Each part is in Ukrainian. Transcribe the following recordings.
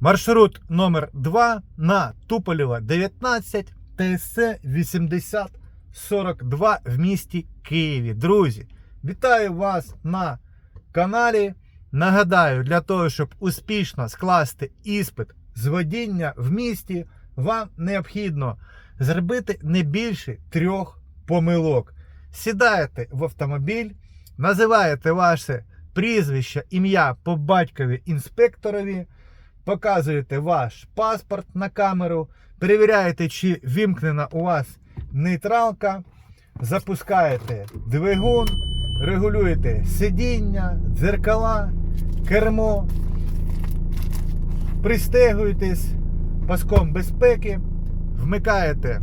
Маршрут номер 2 на Туполєва 19 ТСЦ 8042 в місті Києві. Друзі, вітаю вас на каналі. Нагадаю, для того, щоб успішно скласти іспит з водіння в місті, вам необхідно зробити не більше трьох помилок. Сідаєте в автомобіль, називаєте ваше прізвище, ім'я по батькові інспекторові, показуєте ваш паспорт на камеру, перевіряєте, чи вімкнена у вас нейтралка, запускаєте двигун, регулюєте сидіння, дзеркала, кермо, пристегуєтесь паском безпеки, вмикаєте,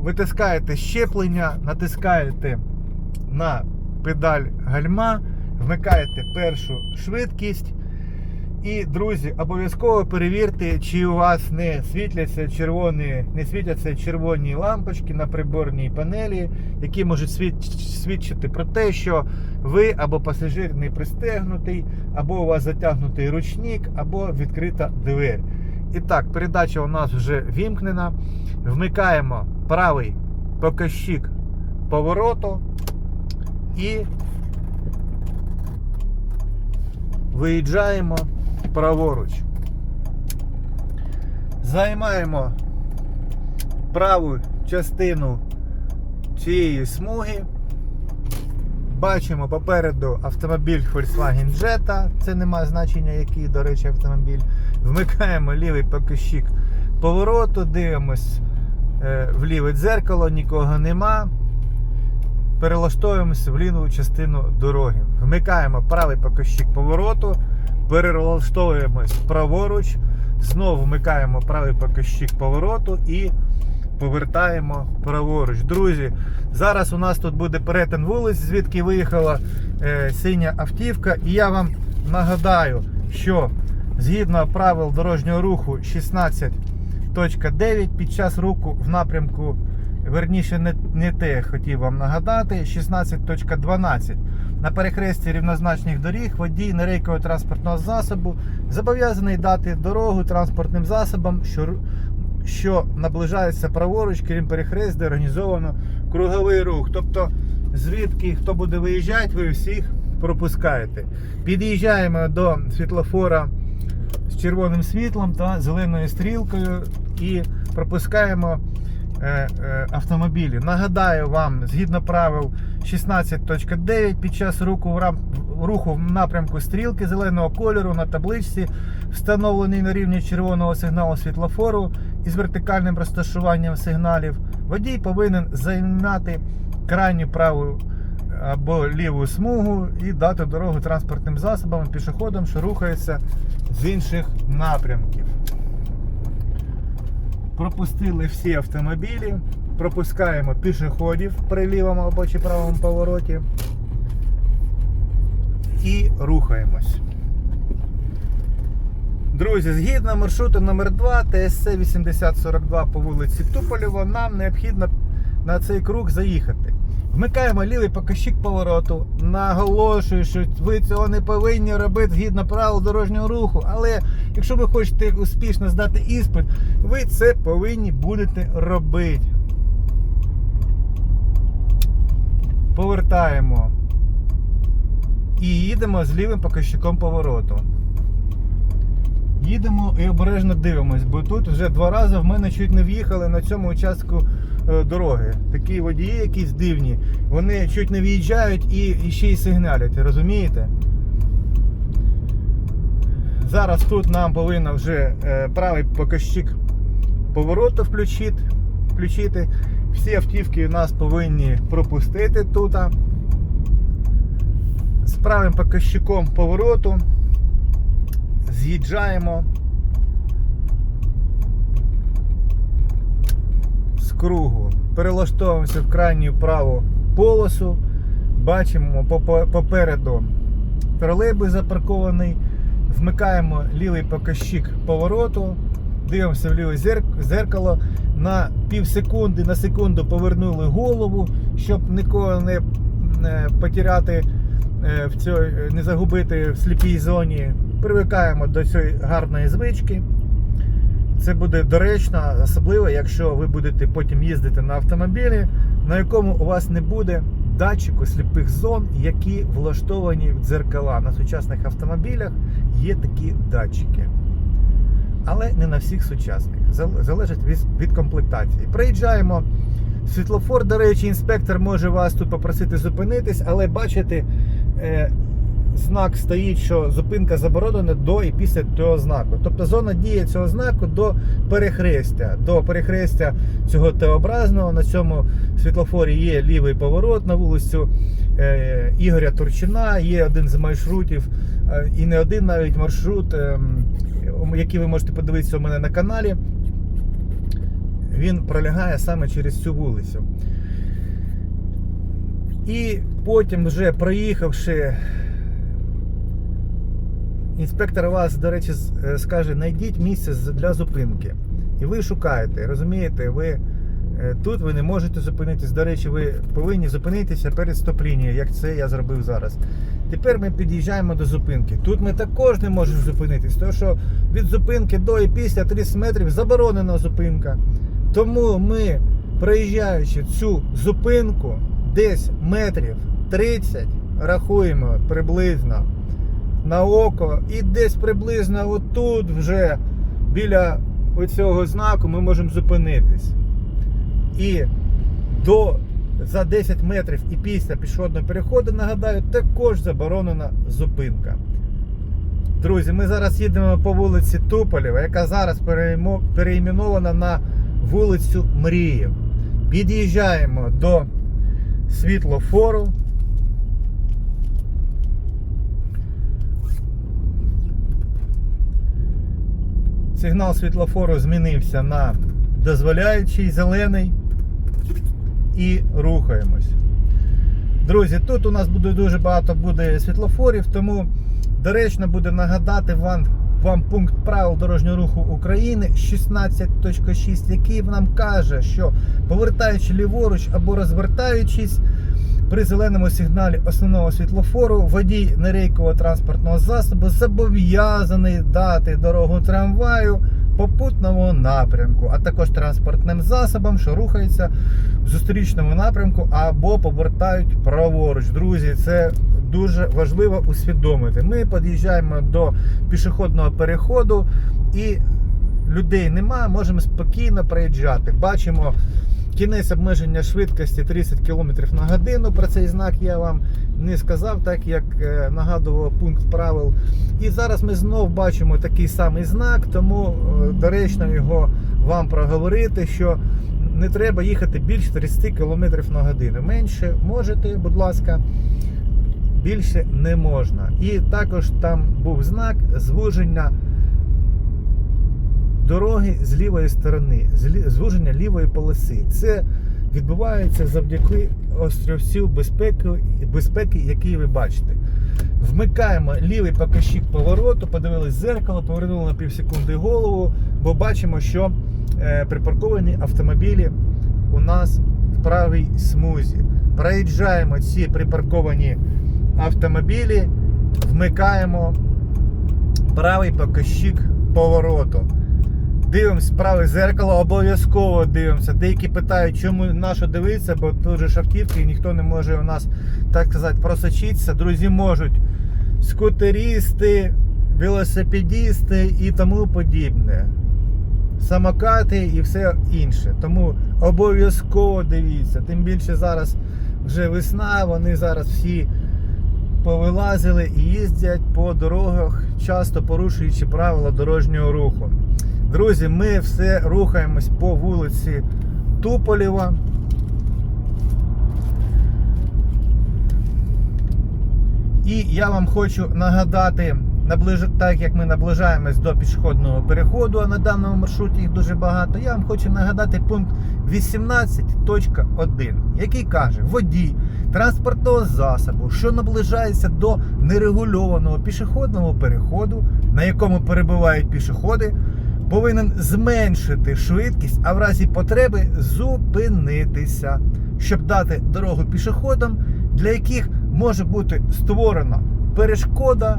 витискаєте щеплення, натискаєте на педаль гальма, вмикаєте першу швидкість. І, друзі, обов'язково перевірте, чи у вас не світляться червоні, не світяться червоні лампочки на приборній панелі, які можуть свідчити про те, що ви або пасажир не пристегнутий, або у вас затягнутий ручник, або відкрита двері. І так, передача у нас вже вімкнена. Вмикаємо правий показчик повороту і виїжджаємо праворуч. Займаємо праву частину цієї смуги. Бачимо попереду автомобіль Volkswagen Jetta. Це немає значення, який, до речі, автомобіль. Вмикаємо лівий показчик повороту, дивимось е, в ліве дзеркало, нікого нема. Перелаштовуємося в ліву частину дороги. Вмикаємо правий показчик повороту, перелаштовуємось праворуч, знову вмикаємо правий показчик повороту і повертаємо праворуч. Друзі, зараз у нас тут буде перетин вулиць, звідки виїхала е, синя автівка. І я вам нагадаю, що згідно правил дорожнього руху 16.9 під час руху в напрямку верніше не, не те хотів вам нагадати. 16.12. На перехресті рівнозначних доріг водій нерейкового транспортного засобу зобов'язаний дати дорогу транспортним засобам, що, що наближається праворуч, крім перехрест, де організовано круговий рух. Тобто, звідки хто буде виїжджати, ви всіх пропускаєте. Під'їжджаємо до світлофора з червоним світлом та зеленою стрілкою і пропускаємо автомобілі. Нагадаю вам, згідно правил 16.9 під час руху в, рам... руху в напрямку стрілки зеленого кольору на табличці, встановлений на рівні червоного сигналу світлофору із вертикальним розташуванням сигналів, водій повинен займати крайню праву або ліву смугу і дати дорогу транспортним засобам пішоходам, що рухаються з інших напрямків. Пропустили всі автомобілі, пропускаємо пішоходів при лівому або чи правому повороті і рухаємось. Друзі, згідно маршруту номер 2 ТСЦ 8042 по вулиці Туполєва, нам необхідно на цей круг заїхати. Вмикаємо лівий показчик повороту. Наголошую, що ви цього не повинні робити згідно правил дорожнього руху. Але якщо ви хочете успішно здати іспит, ви це повинні будете робити. Повертаємо. І їдемо з лівим показчиком повороту. Їдемо і обережно дивимось, бо тут вже два рази в мене чуть не в'їхали на цьому участку дороги. Такі водії якісь дивні, вони чуть не в'їжджають і, і ще й сигналять, розумієте? Зараз тут нам повинно вже е, правий показчик повороту включити. включити. Всі автівки у нас повинні пропустити тут. З правим показчиком повороту з'їжджаємо з кругу, перелаштовуємося в крайню праву полосу, бачимо попереду тролейбус запаркований, вмикаємо лівий показчик повороту, дивимося в ліве зеркало, на пів секунди, на секунду повернули голову, щоб нікого не, цій, е, не загубити в сліпій зоні. Привикаємо до цієї гарної звички. Це буде доречно, особливо, якщо ви будете потім їздити на автомобілі, на якому у вас не буде датчику сліпих зон, які влаштовані в дзеркала. На сучасних автомобілях є такі датчики. Але не на всіх сучасних. Залежить від, комплектації. Приїжджаємо. Світлофор, до речі, інспектор може вас тут попросити зупинитись, але бачите, е, знак стоїть, що зупинка заборонена до і після цього знаку. Тобто зона дії цього знаку до перехрестя. До перехрестя цього Т-образного. На цьому світлофорі є лівий поворот на вулицю е, Ігоря Турчина. Є один з маршрутів, е, і не один навіть маршрут, е, який ви можете подивитися у мене на каналі. Він пролягає саме через цю вулицю. І потім, вже проїхавши, інспектор вас, до речі, е, скаже: знайдіть місце для зупинки. І ви шукаєте, розумієте, ви е, тут ви не можете зупинитись. До речі, ви повинні зупинитися перед стоп-лінією, як це я зробив зараз. Тепер ми під'їжджаємо до зупинки. Тут ми також не можемо зупинитись, тому що від зупинки до і після 30 метрів заборонена зупинка. Тому ми, проїжджаючи цю зупинку, десь метрів 30, рахуємо приблизно на око, і десь приблизно отут вже біля оцього знаку ми можемо зупинитись. І до за 10 метрів і після пішохідного переходу, нагадаю, також заборонена зупинка. Друзі, ми зараз їдемо по вулиці Туполєва, яка зараз переіменована на вулицю Мріїв. Під'їжджаємо до світлофору. Сигнал світлофору змінився на дозволяючий зелений і рухаємось. Друзі, тут у нас буде дуже багато буде світлофорів, тому доречно буде нагадати вам, вам пункт правил дорожнього руху України 16.6, який нам каже, що повертаючи ліворуч або розвертаючись при зеленому сигналі основного світлофору, водій нерейкового транспортного засобу зобов'язаний дати дорогу трамваю попутному напрямку, а також транспортним засобам, що рухаються в зустрічному напрямку або повертають праворуч. Друзі, це дуже важливо усвідомити. Ми під'їжджаємо до пішохідного переходу і людей немає, можемо спокійно проїжджати. Бачимо кінець обмеження швидкості 30 км на годину. Про цей знак я вам не сказав, так як е, нагадував пункт правил. І зараз ми знов бачимо такий самий знак, тому е, доречно його вам проговорити, що не треба їхати більше 30 км на годину. Менше можете, будь ласка, більше не можна. І також там був знак звуження дороги з лівої сторони, звуження лівої полоси. Це відбувається завдяки острівцю безпеки, безпеки, який ви бачите. Вмикаємо лівий показчик повороту, подивились зеркало, повернули на пів секунди голову, бо бачимо, що е, припарковані автомобілі у нас в правій смузі. Проїжджаємо ці припарковані автомобілі, вмикаємо правий показчик повороту. Дивимось праве зеркало, обов'язково дивимося. Деякі питають, чому на що дивитися, бо тут же шахтівки і ніхто не може у нас, так сказати, просочитися. Друзі можуть скутерісти, велосипедісти і тому подібне. Самокати і все інше. Тому обов'язково дивіться. Тим більше зараз вже весна, вони зараз всі повилазили і їздять по дорогах, часто порушуючи правила дорожнього руху. Друзі, ми все рухаємось по вулиці Туполєва. І я вам хочу нагадати, так як ми наближаємось до пішохідного переходу, а на даному маршруті їх дуже багато, я вам хочу нагадати пункт 18.1, який каже, водій транспортного засобу, що наближається до нерегульованого пішохідного переходу, на якому перебувають пішоходи, повинен зменшити швидкість, а в разі потреби зупинитися, щоб дати дорогу пішоходам, для яких може бути створена перешкода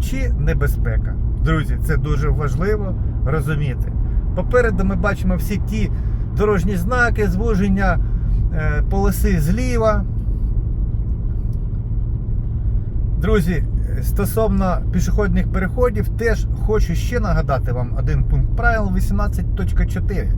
чи небезпека. Друзі, це дуже важливо розуміти. Попереду ми бачимо всі ті дорожні знаки, звуження е, полоси зліва. Друзі, стосовно пішохідних переходів, теж хочу ще нагадати вам один пункт правил 18.4.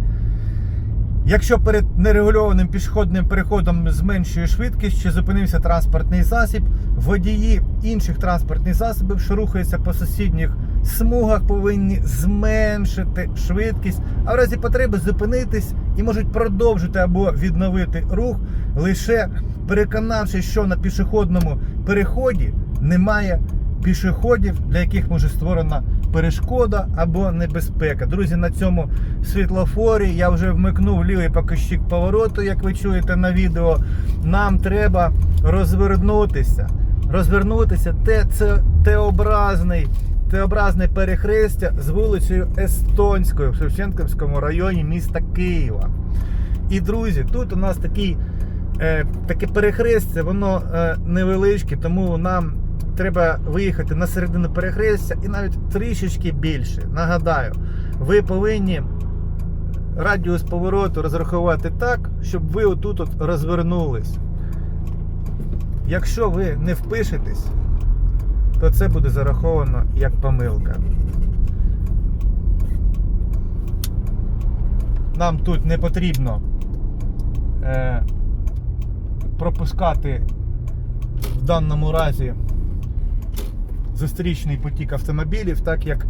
Якщо перед нерегульованим пішохідним переходом зменшує швидкість чи зупинився транспортний засіб, водії інших транспортних засобів, що рухаються по сусідніх смугах, повинні зменшити швидкість, а в разі потреби зупинитись і можуть продовжити або відновити рух, лише переконавшись, що на пішохідному переході немає пішоходів, для яких може створена перешкода або небезпека. Друзі, на цьому світлофорі я вже вмикнув лівий покажчик повороту, як ви чуєте на відео. Нам треба розвернутися. Розвернутися те це Т-образний, Т-образне перехрестя з вулицею Естонською в Шевченківському районі міста Києва. І друзі, тут у нас такий, е, таке перехрестя, воно е, невеличке, тому нам треба виїхати на середину перехрестя і навіть трішечки більше. Нагадаю, ви повинні радіус повороту розрахувати так, щоб ви отут от розвернулись. Якщо ви не впишетесь, то це буде зараховано як помилка. Нам тут не потрібно е, пропускати в даному разі зустрічний потік автомобілів, так як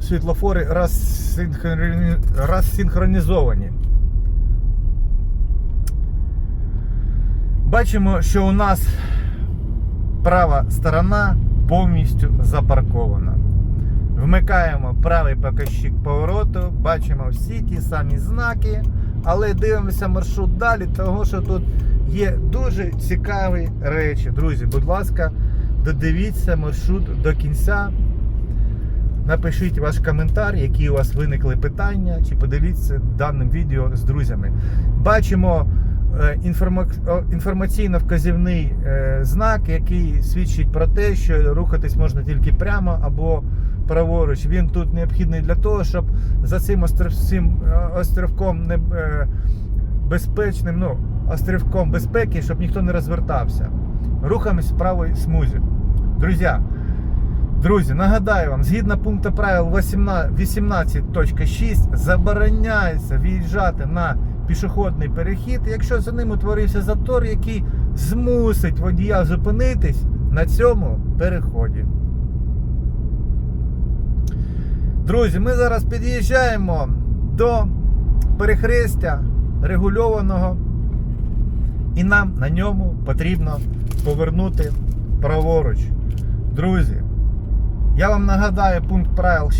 світлофори розсинхроні- розсинхронізовані. Бачимо, що у нас права сторона повністю запаркована. Вмикаємо правий показчик повороту, бачимо всі ті самі знаки, але дивимося маршрут далі, тому що тут є дуже цікаві речі. Друзі, будь ласка, додивіться маршрут до кінця. Напишіть ваш коментар, які у вас виникли питання, чи поділіться даним відео з друзями. Бачимо інформаційно-вказівний е, знак, який свідчить про те, що рухатись можна тільки прямо або праворуч. Він тут необхідний для того, щоб за цим остров, цим, е, острівком не, е, безпечним, ну, острівком безпеки, щоб ніхто не розвертався. Рухаємось в правій смузі. Друзі, Друзі, нагадаю вам, згідно пункту правил 18.6 забороняється виїжджати на пішохідний перехід, якщо за ним утворився затор, який змусить водія зупинитись на цьому переході. Друзі, ми зараз під'їжджаємо до перехрестя регульованого, і нам на ньому потрібно повернути праворуч. Друзі, я вам нагадаю пункт правил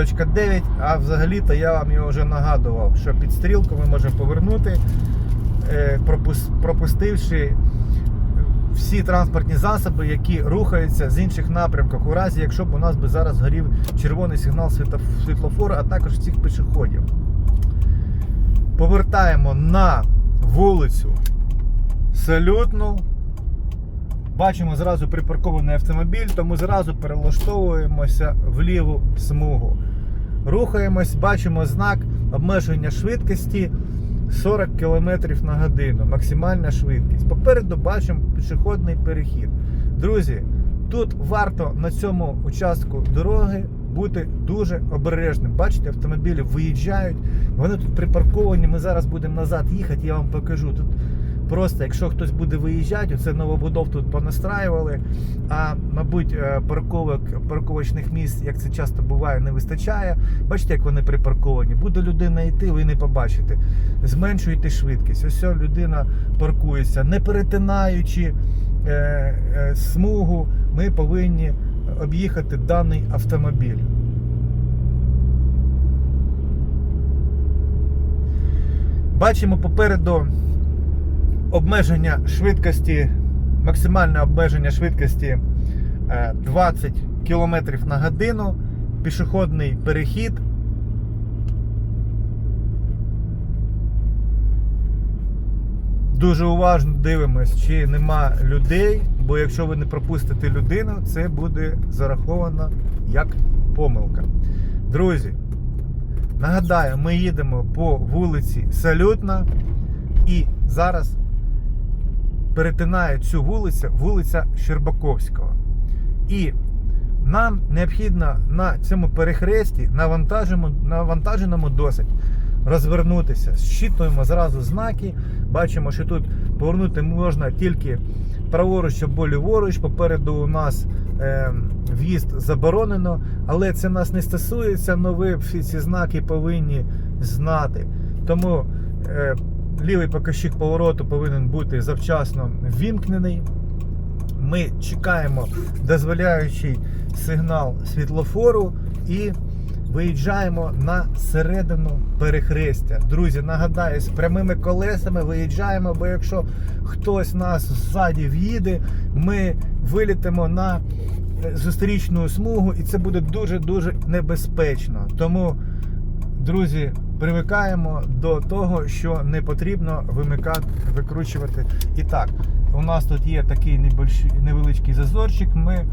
16.9, а взагалі-то я вам його вже нагадував, що під стрілку ми можемо повернути, е, пропустивши всі транспортні засоби, які рухаються з інших напрямків, у разі, якщо б у нас би зараз горів червоний сигнал світлоф- світлофору, а також цих пішоходів. Повертаємо на вулицю Салютну. Бачимо зразу припаркований автомобіль, тому зразу перелаштовуємося в ліву смугу. Рухаємось, бачимо знак обмеження швидкості 40 км на годину. Максимальна швидкість. Попереду бачимо пішохідний перехід. Друзі, тут варто на цьому участку дороги бути дуже обережним. Бачите, автомобілі виїжджають, вони тут припарковані. Ми зараз будемо назад їхати, я вам покажу. Тут Просто якщо хтось буде виїжджати, це новобудов тут понастраювали, а мабуть е, парковок, парковочних місць, як це часто буває, не вистачає. Бачите, як вони припарковані. Буде людина йти, ви не побачите. Зменшуйте швидкість. Ось людина паркується, не перетинаючи е, е, смугу, ми повинні об'їхати даний автомобіль. Бачимо попереду обмеження швидкості, максимальне обмеження швидкості е, 20 км на годину, пішохідний перехід. Дуже уважно дивимось, чи нема людей, бо якщо ви не пропустите людину, це буде зараховано як помилка. Друзі, нагадаю, ми їдемо по вулиці Салютна і зараз перетинає цю вулицю вулиця Щербаковського. І нам необхідно на цьому перехресті навантаженому, досить розвернутися. Щитуємо зразу знаки. Бачимо, що тут повернути можна тільки праворуч або ліворуч. Попереду у нас е, в'їзд заборонено, але це нас не стосується. но ви всі ці знаки повинні знати. Тому е, лівий показчик повороту повинен бути завчасно ввімкнений. Ми чекаємо дозволяючий сигнал світлофору і виїжджаємо на середину перехрестя. Друзі, нагадаю, з прямими колесами виїжджаємо, бо якщо хтось нас ззаді в'їде, ми вилітимо на е, зустрічну смугу, і це буде дуже-дуже небезпечно. Тому, друзі, привикаємо до того, що не потрібно вимикати, викручувати. І так, у нас тут є такий невеличкий зазорчик. Ми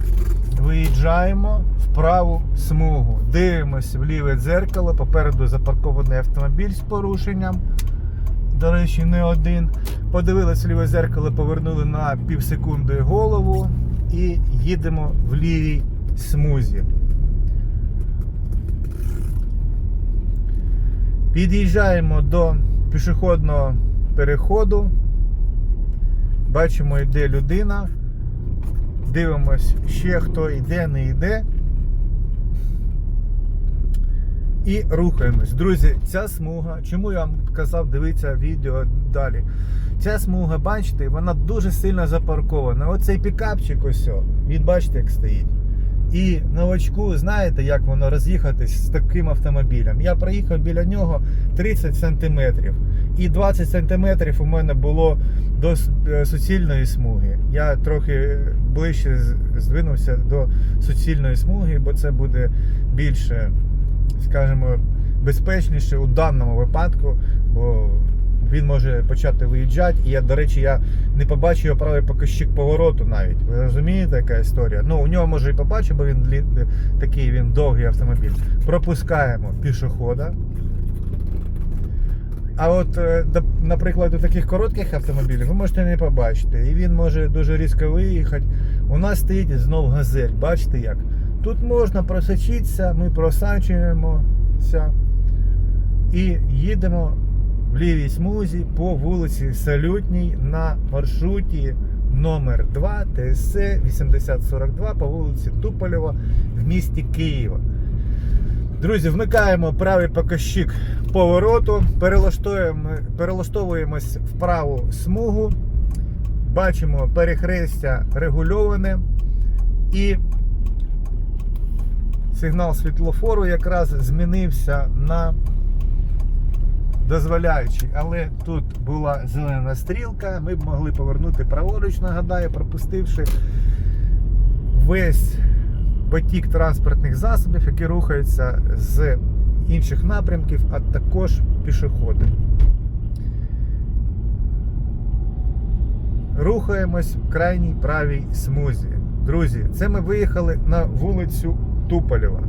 виїжджаємо в праву смугу. Дивимося в ліве дзеркало. Попереду запаркований автомобіль з порушенням. До речі, не один. Подивилися ліве зеркало, повернули на пів секунди голову і їдемо в лівій смузі. Під'їжджаємо до пішохідного переходу. Бачимо, йде людина. Дивимось, ще хто йде, не йде. І рухаємось. Друзі, ця смуга, чому я вам казав, дивіться відео далі. Ця смуга, бачите, вона дуже сильно запаркована. Оцей пікапчик ось, він бачите, як стоїть. І новачку, знаєте, як воно роз'їхатись з таким автомобілем. Я проїхав біля нього 30 сантиметрів. І 20 сантиметрів у мене було до е, суцільної смуги. Я трохи ближче здвинувся до суцільної смуги, бо це буде більше, скажімо, безпечніше у даному випадку, бо він може почати виїжджати. І я, до речі, я не побачив його правий показчик повороту навіть. Ви розумієте, яка історія? Ну, у нього може і побачив, бо він длі- такий він довгий автомобіль. Пропускаємо пішохода. А от, е, наприклад, у таких коротких автомобілів ви можете не побачити. І він може дуже різко виїхати. У нас стоїть знов газель. Бачите як? Тут можна просочитися, ми просачуємося і їдемо в лівій смузі по вулиці Салютній на маршруті номер 2 ТСЦ 8042 по вулиці Туполєва в місті Києва. Друзі, вмикаємо правий показчик повороту, перелаштовуємо, перелаштовуємось в праву смугу, бачимо перехрестя регульоване і сигнал світлофору якраз змінився на дозволяючий, але тут була зелена стрілка, ми б могли повернути праворуч, нагадаю, пропустивши весь потік транспортних засобів, які рухаються з інших напрямків, а також пішоходи. Рухаємось в крайній правій смузі. Друзі, це ми виїхали на вулицю Туполєва.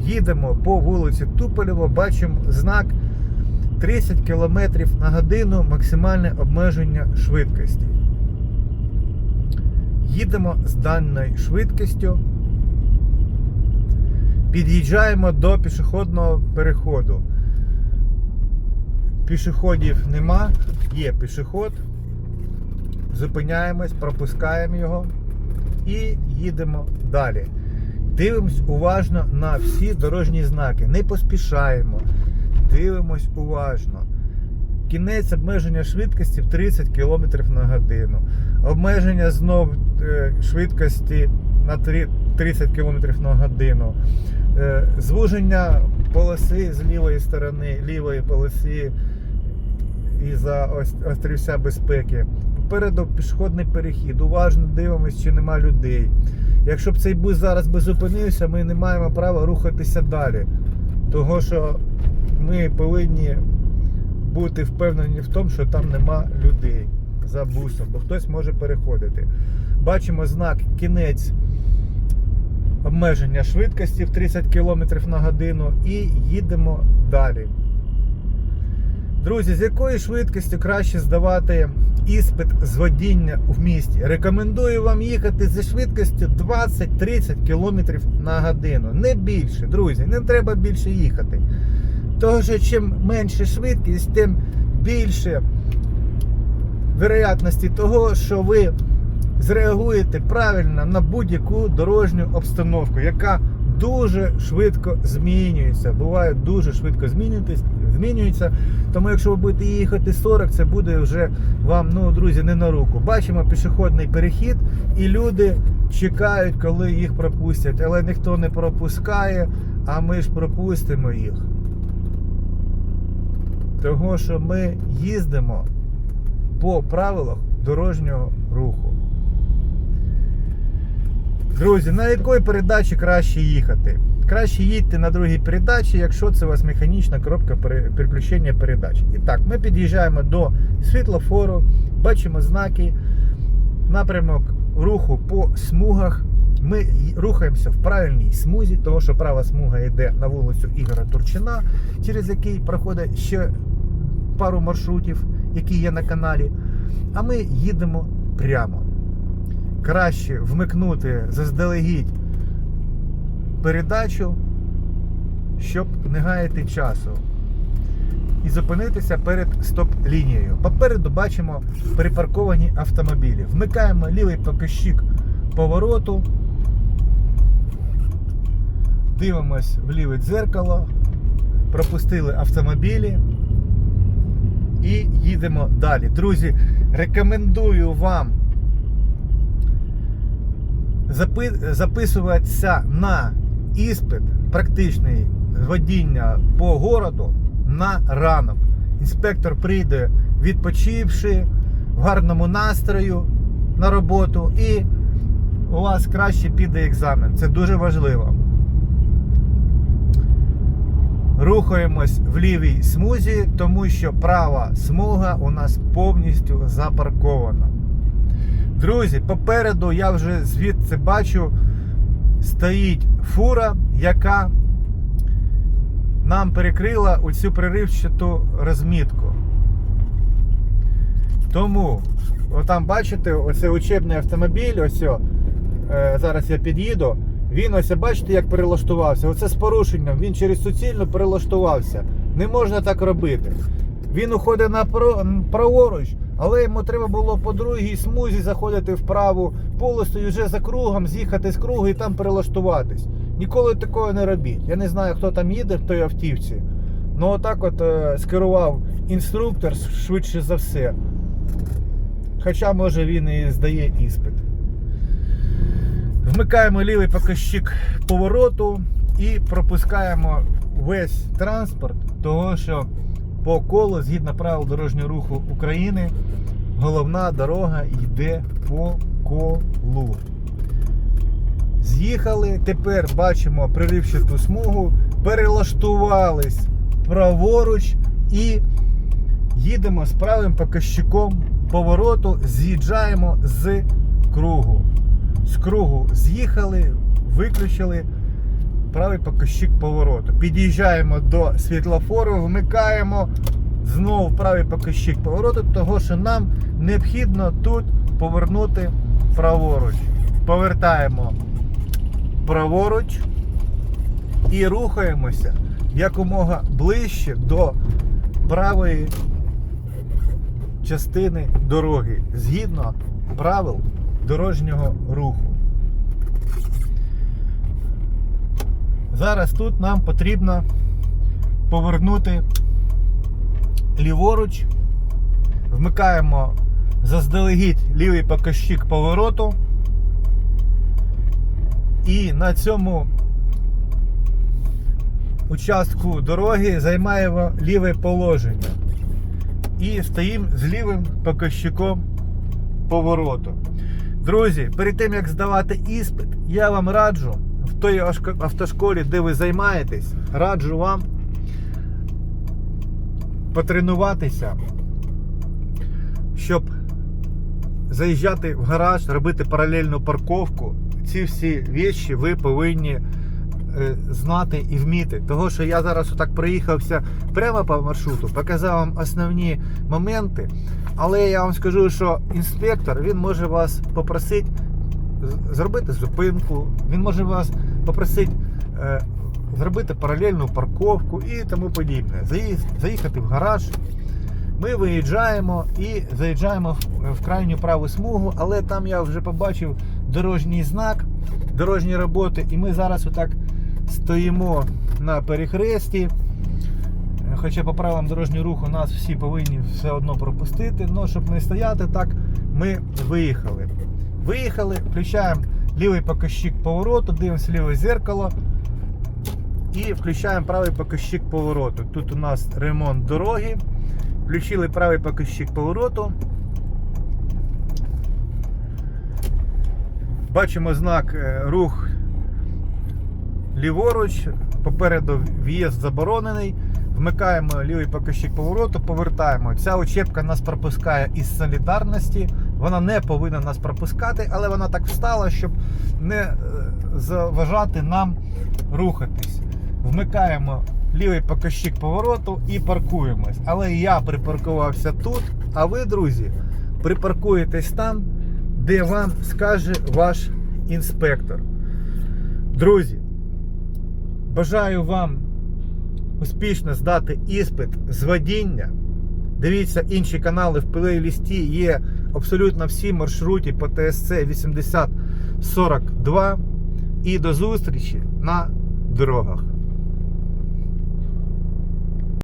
Їдемо по вулиці Туполєва, бачимо знак 30 км на годину максимальне обмеження швидкості. Їдемо з даною швидкістю. Під'їжджаємо до пішохідного переходу. Пішоходів нема, є пішоход. Зупиняємось, пропускаємо його і їдемо далі. Дивимось уважно на всі дорожні знаки. Не поспішаємо. Дивимось уважно. Кінець обмеження швидкості в 30 км на годину. Обмеження знов е, швидкості на 30 км на годину. Е, Звуження полоси з лівої сторони, лівої полоси і за острівця безпеки. Попереду пішохідний перехід. Уважно дивимося, чи нема людей. Якщо б цей бус зараз би зупинився, ми не маємо права рухатися далі. Того що ми повинні бути впевнені в тому, що там нема людей за бусом, бо хтось може переходити. Бачимо знак кінець обмеження швидкості в 30 км на годину і їдемо далі. Друзі, з якою швидкістю краще здавати іспит з водіння в місті? Рекомендую вам їхати зі швидкістю 20-30 км на годину. Не більше, друзі, не треба більше їхати. Тому що чим менше швидкість, тим більше вероятності того, що ви зреагуєте правильно на будь-яку дорожню обстановку, яка дуже швидко змінюється. Буває дуже швидко змінюється. Тому якщо ви будете їхати 40, це буде вже вам, ну, друзі, не на руку. Бачимо пішохідний перехід, і люди чекають, коли їх пропустять. Але ніхто не пропускає, а ми ж пропустимо їх. Того, що ми їздимо по правилах дорожнього руху. Друзі, на якої передачі краще їхати? Краще їдьте на другій передачі, якщо це у вас механічна коробка переключення передач. І так, ми під'їжджаємо до світлофору, бачимо знаки, напрямок руху по смугах. Ми рухаємося в правильній смузі, тому що права смуга йде на вулицю Ігора Турчина, через який проходить ще пару маршрутів, які є на каналі. А ми їдемо прямо. Краще вмикнути заздалегідь передачу, щоб не гаяти часу. І зупинитися перед стоп-лінією. Попереду бачимо припарковані автомобілі. Вмикаємо лівий показчик повороту. Дивимось в ліве дзеркало. Пропустили автомобілі. І їдемо далі. Друзі, рекомендую вам записуватися на іспит практичний водіння по городу на ранок. Інспектор прийде відпочивши в гарному настрою на роботу, і у вас краще піде екзамен. Це дуже важливо. Рухаємось в лівій смузі, тому що права смуга у нас повністю запаркована. Друзі, попереду я вже звідси бачу, стоїть фура, яка нам перекрила оцю приривчату розмітку. Тому, отам бачите, оце учебний автомобіль, ось, е, зараз я під'їду. Він ось бачите, як перелаштувався. Оце з порушенням. Він через суцільну перелаштувався. Не можна так робити. Він уходить на праворуч, але йому треба було по другій смузі заходити в праву полосу і вже за кругом з'їхати з кругу і там перелаштуватись. Ніколи такого не робіть. Я не знаю, хто там їде в той автівці. Ну отак от е, скерував інструктор швидше за все. Хоча, може, він і здає іспит. Вмикаємо лівий показчик повороту і пропускаємо весь транспорт, того що по колу, згідно правил дорожнього руху України, головна дорога йде по колу. З'їхали, тепер бачимо приривчату смугу, перелаштувались праворуч і їдемо з правим показчиком повороту, з'їжджаємо з кругу. З кругу з'їхали, виключили правий показчик повороту. Під'їжджаємо до світлофору, вмикаємо знову правий показчик повороту, того що нам необхідно тут повернути праворуч. Повертаємо праворуч і рухаємося якомога ближче до правої частини дороги згідно правил дорожнього руху. Зараз тут нам потрібно повернути ліворуч, вмикаємо заздалегідь лівий показчик повороту. І на цьому участку дороги займаємо ліве положення. І стоїмо з лівим показчиком повороту. Друзі, перед тим як здавати іспит, я вам раджу в той автошколі, де ви займаєтесь, раджу вам потренуватися, щоб заїжджати в гараж, робити паралельну парковку. Ці всі речі ви повинні знати і вміти. Того, що я зараз отак проїхався прямо по маршруту, показав вам основні моменти. Але я вам скажу, що інспектор він може вас попросити зробити зупинку, він може вас попросити е, зробити паралельну парковку і тому подібне. Заїхати в гараж. Ми виїжджаємо і заїжджаємо в крайню праву смугу, але там я вже побачив дорожній знак, дорожні роботи, і ми зараз отак стоїмо на перехресті. Хоча по правилам дорожнього руху нас всі повинні все одно пропустити. але щоб не стояти так, ми виїхали. Виїхали, включаємо лівий показчик повороту, дивимося ліве зеркало і включаємо правий показчик повороту. Тут у нас ремонт дороги. Включили правий показчик повороту. Бачимо знак е, рух ліворуч, попереду в'їзд заборонений. Вмикаємо лівий показчик повороту, повертаємо. Ця очепка нас пропускає із солідарності. Вона не повинна нас пропускати, але вона так встала, щоб не е, заважати нам рухатись. Вмикаємо лівий показчик повороту і паркуємось. Але я припаркувався тут, а ви, друзі, припаркуєтесь там, де вам скаже ваш інспектор. Друзі, бажаю вам успішно здати іспит з водіння. Дивіться інші канали в плейлісті є абсолютно всі маршруті по ТСЦ 8042. І до зустрічі на дорогах.